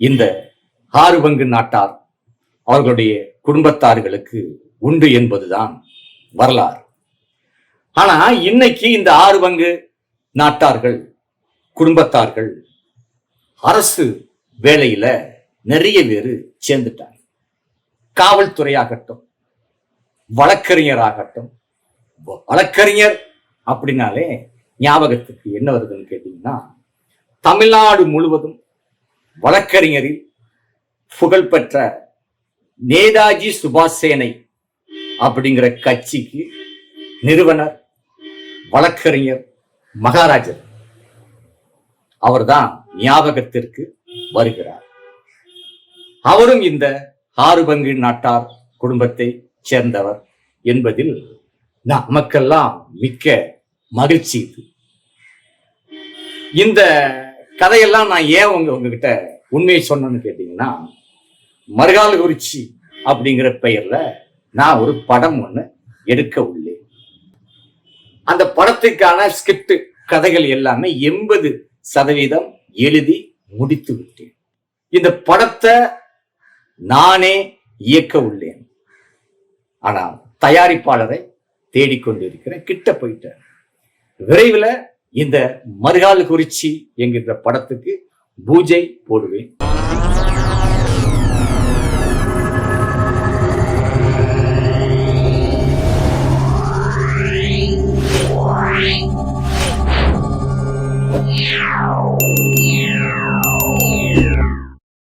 இந்த ஆறு பங்கு நாட்டார் அவர்களுடைய குடும்பத்தார்களுக்கு உண்டு என்பதுதான் வரலாறு. ஆனா இன்னைக்கு இந்த ஆறு பங்கு நாட்டார்கள் குடும்பத்தார்கள் அரசு வேலையில நிறைய பேர் சேர்ந்துட்டாங்க. காவல்துறையாகட்டும் வழக்கறிஞராகட்டும் வழக்கறிஞர் அப்படின்னாலே ஞாபகத்துக்கு என்ன வருதுன்னு கேட்டீங்கன்னா தமிழ்நாடு முழுவதும் வழக்கறிஞரில் புகழ்பெற்ற நேதாஜி சுபாஷ் சேனை அப்படிங்கிற கட்சிக்கு நிறுவனர் வழக்கறிஞர் மகாராஜர் அவர்தான் ஞாபகத்திற்கு வருகிறார். அவரும் இந்த ஆறு பங்கு நாட்டார் குடும்பத்தை சேர்ந்தவர் என்பதில் நமக்கெல்லாம் மிக்க மகிழ்ச்சி இது. இந்த கதையெல்லாம் நான் ஏன் உங்க உங்ககிட்ட உண்மையை சொன்னேன்னு கேட்டீங்கன்னா மருகாலகுறிச்சி அப்படிங்கிற பெயர்ல நான் ஒரு படம் ஒண்ணு எடுக்க உள்ளேன். அந்த படத்துக்கான ஸ்கிரிப்ட் கதைகள் எல்லாமே எண்பது சதவீதம் எழுதி முடித்து விட்டேன். இந்த படத்தை நானே இயக்க உள்ளேன். ஆனால் தயாரிப்பாளரை தேடிக்கொண்டிருக்கிறேன் கிட்ட போயிட்டேன். விரைவில் இந்த மறுகால் குறிச்சி என்கின்ற படத்துக்கு பூஜை போடுவேன்.